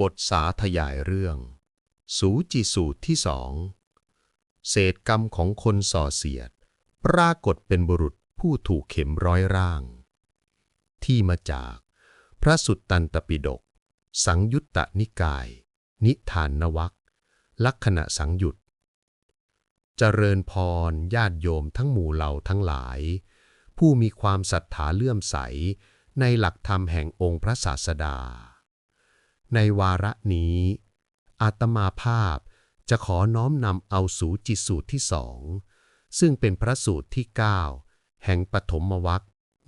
บทสาธยายเรื่อง สูจิสูตรที่สองเศษกรรมของคนส่อเสียด ปรากฏเป็นบุรุษผู้ถูกเข็มร้อยร่าง ที่มาจากพระสุตตันตปิฎกสังยุตตนิกาย นิทานนวักลักษณะสังยุตเจริญพรญาติโยมทั้งหมู่เหล่าทั้งหลาย ผู้มีความศรัทธาเลื่อมใสในหลักธรรมแห่งองค์พระศาสดา ในวาระนี้ อาตมาภาพจะขอน้อมนำเอาสูจิสูตรที่สอง ซึ่งเป็นพระสูตรที่ 9 แห่งปฐมวรรค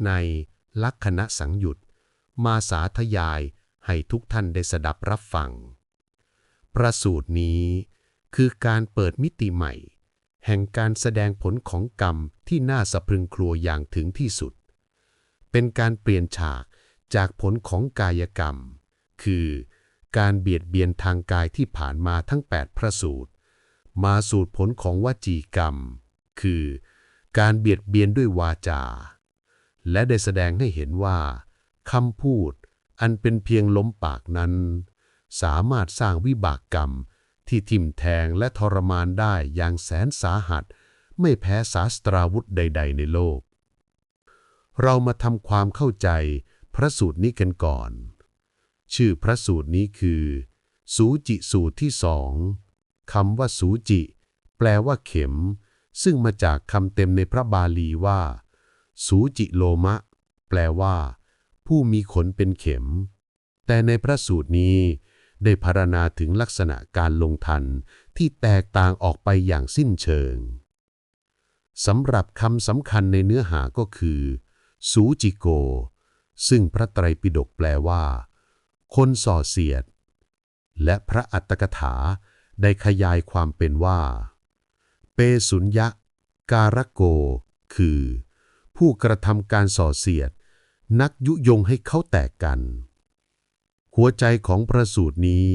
ในลักษณะสังยุตมาสาธยายให้ทุกท่านได้สดับรับฟัง ประสูตรนี้คือการเปิดมิติใหม่ แห่งการแสดงผลของกรรมที่น่าสะพรึงครัวอย่างถึงที่สุด เป็นการเปลี่ยนฉากจากผลของกายกรรม คือ การเบียดเบียนทางกายที่ผ่านมาทั้ง 8 พระสูตร มาสูตรผลของวจีกรรม คือ การเบียดเบียนด้วยวาจา และได้แสดงให้เห็นว่าคำพูดอันเป็นเพียงล้มปากนั้น สามารถสร้างวิบากกรรมที่ทิ่มแทงและทรมานได้อย่างแสนสาหัส ไม่แพ้ศาสตราวุธใด ๆ ในโลก เรามาทำความเข้าใจพระสูตรนี้กันก่อน ชื่อพระสูตรนี้คือ สูจิสูตรที่สองคำว่าสูจิ แปลว่าเข็ม ซึ่งมาจากคำเต็มในพระบาลีว่า สูจิโลมะ แปลว่า ผู้มีขนเป็นเข็ม แต่ในพระสูตรนี้ ได้พรรณนาถึงลักษณะการลงทันที่แตกต่างออกไปอย่างสิ้นเชิงสำหรับคำสำคัญในเนื้อหาก็คือ สูจิโก ซึ่งพระไตรปิฎกแปลว่า คนส่อเสียด และพระอัตถกถาได้ขยายความเป็นว่า เปสุญญะ การโก คือ ผู้กระทำการส่อเสียด นักยุยงให้เขาแตกกัน หัวใจของประสูตรนี้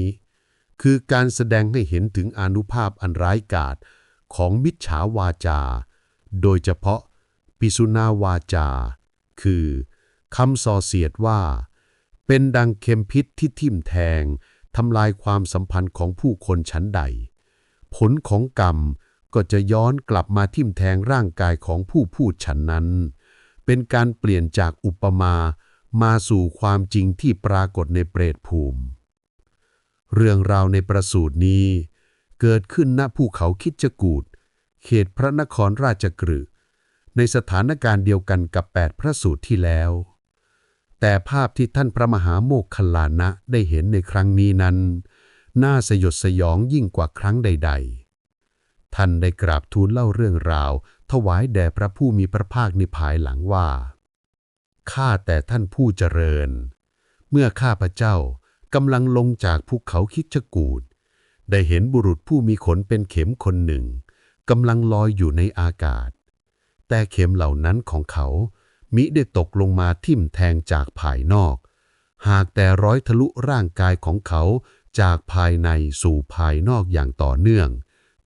คือการแสดงให้เห็นถึงอนุภาพอันร้ายกาจของมิจฉาวาจา โดยเฉพาะปิสุนาวาจา คือคำส่อเสียดว่า เป็นดังเข็มพิษที่ทิ่มแทงทำลายความสัมพันธ์ของผู้คนชั้นใด ผลของกรรมก็จะย้อนกลับมาทิ่มแทงร่างกายของผู้พูดฉันนั้น เป็นการเปลี่ยนจากอุปมามาสู่ความจริงที่ปรากฏในเปรตภูมิ เรื่องราวในประสูตรนี้ เกิดขึ้นณภูเขาคิดจกูดเขตพระนครราชกฤในสถานการณ์เดียวกันกับแปดพระสูตรที่แล้ว แต่ภาพที่ท่านพระมหาโมคคลานะได้เห็นในครั้งนี้นั้น น่าสยดสยองยิ่งกว่าครั้งใด ๆ ท่านได้กราบทูลเล่าเรื่องราว ถวายแด่พระผู้มีพระภาคในภายหลังว่า ข้าแต่ท่านผู้เจริญ เมื่อข้าพระเจ้ากำลังลงจากภูเขาคิดจกูดได้เห็นบุรุษผู้มีขนเป็นเข็มคนหนึ่งกำลังลอยอยู่ในอากาศ แต่เข็มเหล่านั้นของเขา มิได้ตกลงมาทิ่มแทงจากภายนอก หากแต่ร้อยทะลุร่างกายของเขาจากภายในสู่ภายนอกอย่างต่อเนื่อง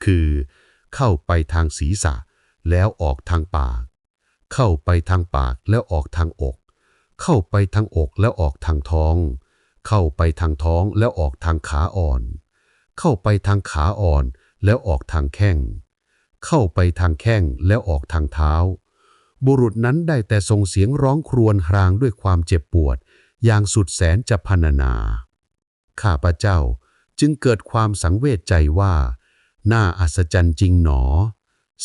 คือ เข้าไปทางศีรษะ แล้วออกทางปาก เข้าไปทางปากแล้วออกทางอก เข้าไปทางอกแล้วออกทางท้อง เข้าไปทางท้องแล้วออกทางขาอ่อน เข้าไปทางขาอ่อนแล้วออกทางแข้ง เข้าไปทางแข้งแล้วออกทางเท้า บุรุษนั้นได้แต่ส่งเสียงร้องครวญครางด้วยความเจ็บปวด อย่างสุดแสนจะพรรณนา ข้าพระเจ้าจึงเกิดความสังเวชใจว่า น่าอัศจรรย์จริงหนอ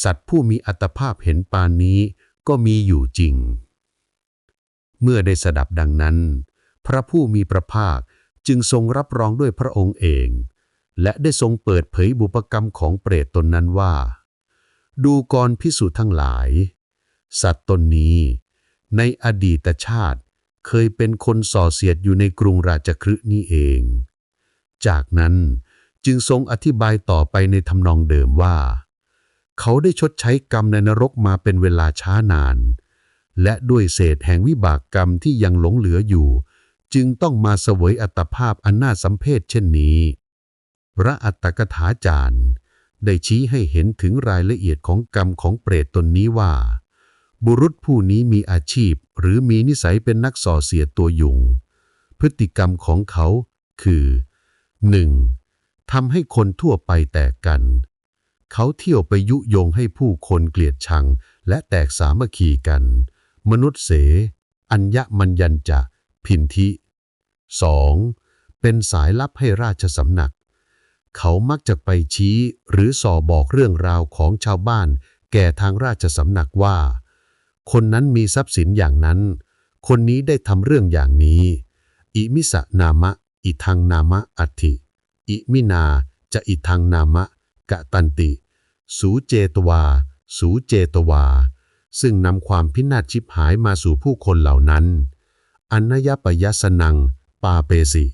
สัตว์ผู้มีอัตภาพเห็นปานนี้ก็มีอยู่จริง เมื่อได้สดับดังนั้น พระผู้มีพระภาคจึงทรงรับรองด้วยพระองค์เอง และได้ทรงเปิดเผยบุพกรรมของเปรตตนนั้นว่า ดูกรพิสูจน์ทั้งหลาย สัตว์ตนนี้ ในอดีตชาติเคยเป็นคนส่อเสียดอยู่ในกรุงราชคฤห์นี้เอง จากนั้นจึงทรงอธิบายต่อไปในทำนองเดิมว่า เขาได้ชดใช้กรรมในนรกมาเป็นเวลาช้านาน และด้วยเศษแห่งวิบากกรรมที่ยังหลงเหลืออยู่ จึงต้องมาเสวยอัตภาพอันน่าสัมเพชเช่นนี้ พระอัตถกถาจารย์ ได้ชี้ให้เห็นถึงรายละเอียดของกรรมของเปรตตนนี้ว่า บุรุษผู้นี้มีอาชีพ หรือมีนิสัยเป็นนักส่อเสียดตัวยุง พฤติกรรมของเขาคือ 1. ทำให้คนทั่วไปแตกกัน เขาเที่ยวไปยุยงให้ผู้คนเกลียดชัง และแตกสามัคคีกัน มนุษย์เส อัญญมัญญัญจะ พินทิ 2. เป็นสายลับให้ราชสำนัก เขามักจะไปชี้หรือส่อบอกเรื่องราวของชาวบ้าน แก่ทางราชสำนักว่า คนนั้นมีทรัพย์สินอย่างนั้น คนนี้ได้ทำเรื่องอย่างนี้ อิมิสะนามะ อิทังนามะอัติอิมินา จะอิทังนามะ กะตันติ สูเจตวา สูเจตวา ซึ่งนำความพินาศชิบหายมาสู่ผู้คนเหล่านั้น อันนยปยัสนัง ปาเปสิ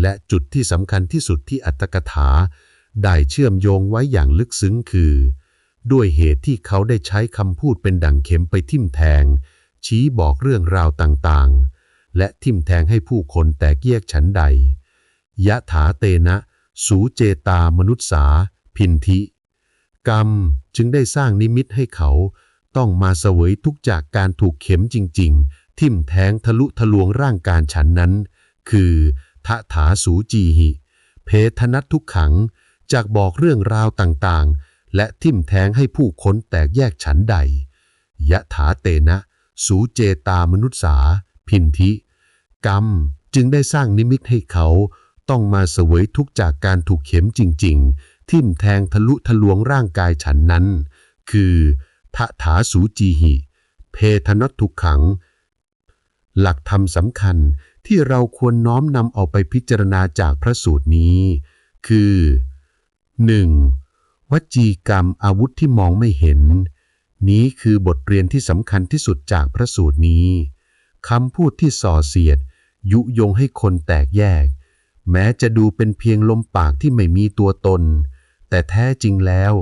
และจุดที่สำคัญที่สุดที่อัตถกถา ได้เชื่อมโยงไว้อย่างลึกซึ้งคือ ด้วยเหตุที่เขาได้ใช้คำพูดเป็นดั่งเข็มไปทิ่มแทง ชี้บอกเรื่องราวต่างๆ และทิ่มแทงให้ผู้คนแตกแยกฉันใด ยะถาเตนะ สูเจตามนุษสา พินทิกรรมจึงได้สร้างนิมิตให้เขาต้องมาเสวยทุกข์จากการถูกเข็มจริง ๆ ทิ่มแทงทะลุทะลวงร่างกายฉันนั้น คือทะถาสูจีหิ เพทนัตทุกขัง จากบอกเรื่องราวต่างๆ และทิ่มแทงให้ผู้คนแตกแยกฉันใด ยะถาเตนะ สูเจตามนุษสา พินทิกรรมจึงได้สร้างนิมิตให้เขาต้องมาเสวยทุกจากการถูกเข็มจริง ๆ ทิ่มแทงทะลุทะลวงร่างกายฉันนั้น คือทะถาสูจีหิ เพทนตทุกขัง หลักธรรมสำคัญที่เราควรน้อมนำเอาไปพิจารณาจากพระสูตรนี้ คือ 1. วจีกรรมอาวุธที่มองไม่เห็น นี้คือบทเรียนที่สำคัญที่สุดจากพระสูตรนี้คำพูดที่ส่อเสียด ยุยงให้คนแตกแยก แม้จะดูเป็นเพียงลมปากที่ไม่มีตัวตน แต่แท้จริงแล้ว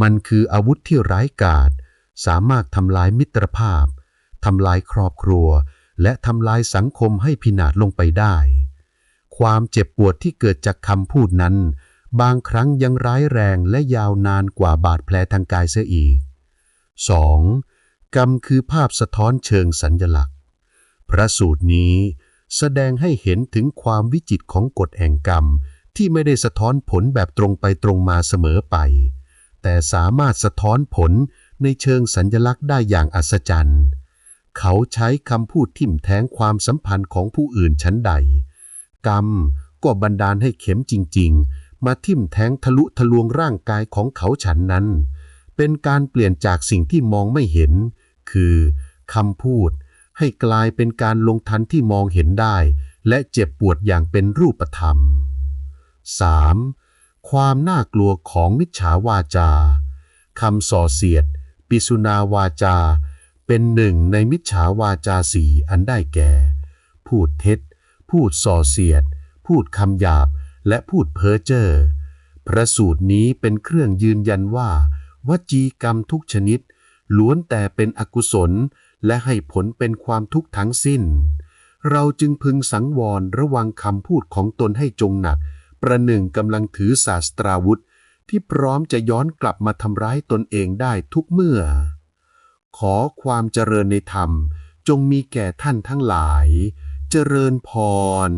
มันคืออาวุธที่ร้ายกาจสามารถทำลายมิตรภาพทำลายครอบครัว และทำลายสังคมให้พินาศลงไปได้ ความเจ็บปวดที่เกิดจากคำพูดนั้น บางครั้งยังร้ายแรงและยาวนานกว่าบาดแผลทางกายเสียอีก 2. กรรมคือภาพสะท้อนเชิงสัญญลักษณ์ พระสูตรนี้แสดงให้เห็นถึงความวิจิตของกฎแห่งกรรมที่ไม่ได้สะท้อนผลแบบตรงไปตรงมาเสมอไป แต่สามารถสะท้อนผลในเชิงสัญญลักษณ์ได้อย่างอัศจรรย์ เขาใช้คำพูดทิ่มแทงความสัมพันธ์ของผู้อื่นชั้นใด กรรมก็บันดาลให้เข็มจริง ๆ มาทิ่มแทงทะลุทะลวงร่างกายของเขาฉันนั้น เป็นการเปลี่ยนจากสิ่งที่มองไม่เห็น คือคำพูด ให้กลายเป็นการลงทันที่มองเห็นได้ และเจ็บปวดอย่างเป็นรูปธรรม 3. ความน่ากลัวของมิจฉาวาจาคำส่อเสียด ปิสุนาวาจา เป็นหนึ่งในมิจฉาวาจาสีอันได้แก่ พูดเท็จ พูดส่อเสียด พูดคำหยาบ และพูดเพ้อเจ้อพระสูตรนี้เป็นเครื่องยืนยันว่า วจีกรรมทุกชนิด ล้วนแต่เป็นอกุศล และให้ผลเป็นความทุกข์ทั้งสิ้น เราจึงพึงสังวรระวังคำพูดของตนให้จงหนัก ประหนึ่งกำลังถือศาสตราวุธ ที่พร้อมจะย้อนกลับมาทำร้ายตนเองได้ทุกเมื่อ ขอความเจริญในธรรมจงมีแก่ท่านทั้งหลาย เจริญพร